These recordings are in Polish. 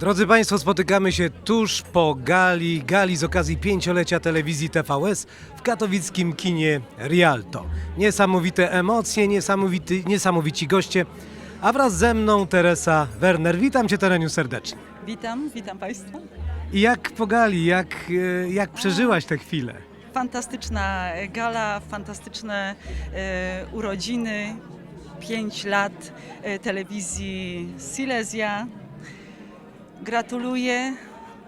Drodzy Państwo, spotykamy się tuż po gali, gali z okazji pięciolecia telewizji TVS w katowickim kinie Rialto. Niesamowite emocje, niesamowity, niesamowici goście, a wraz ze mną Teresa Werner. Witam Cię Tereniu serdecznie. Witam, witam Państwa. I jak po gali, jak, e, jak przeżyłaś tę chwilę? Fantastyczna gala, fantastyczne e, urodziny, 5 lat e, telewizji Silesia. Gratuluję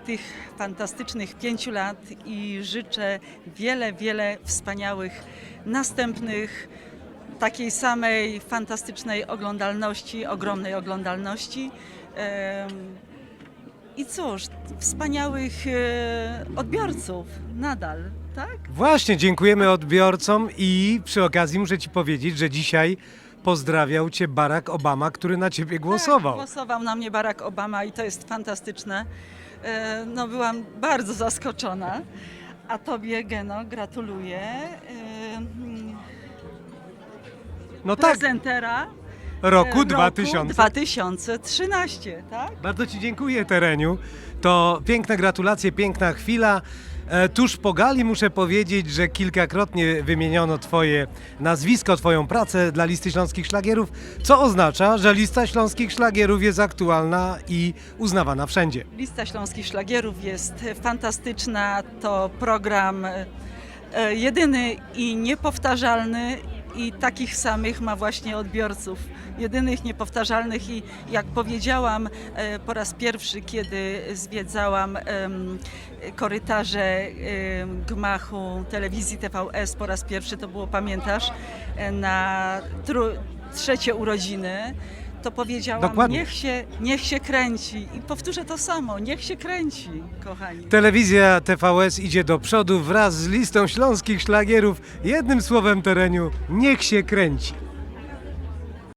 tych fantastycznych pięciu lat i życzę wiele, wiele wspaniałych następnych, takiej samej fantastycznej oglądalności, ogromnej oglądalności. I cóż, wspaniałych e, odbiorców nadal, tak? Właśnie, dziękujemy odbiorcom i przy okazji muszę Ci powiedzieć, że dzisiaj pozdrawiał Cię Barack Obama, który na Ciebie głosował. Tak, głosował na mnie Barack Obama i to jest fantastyczne. E, No, byłam bardzo zaskoczona. A Tobie, Geno, gratuluję. E, mm, No tak, Prezentera roku e, 2000. 2013, tak? Bardzo Ci dziękuję, Tereniu. To piękne gratulacje, piękna chwila. E, Tuż po gali muszę powiedzieć, że kilkakrotnie wymieniono Twoje nazwisko, Twoją pracę dla listy śląskich szlagierów, co oznacza, że lista śląskich szlagierów jest aktualna i uznawana wszędzie. Lista Śląskich Szlagierów jest fantastyczna. To program e, jedyny i niepowtarzalny i takich samych ma właśnie odbiorców. Jedynych, niepowtarzalnych i jak powiedziałam e, po raz pierwszy, kiedy zwiedzałam korytarze gmachu telewizji TVS po raz pierwszy, to było, pamiętasz, e, na trzecie urodziny, to powiedziałam, Dokładnie. niech się, niech się kręci. I powtórzę to samo, niech się kręci, kochani. Telewizja TVS idzie do przodu wraz z listą śląskich szlagierów. Jednym słowem, Tereniu, niech się kręci.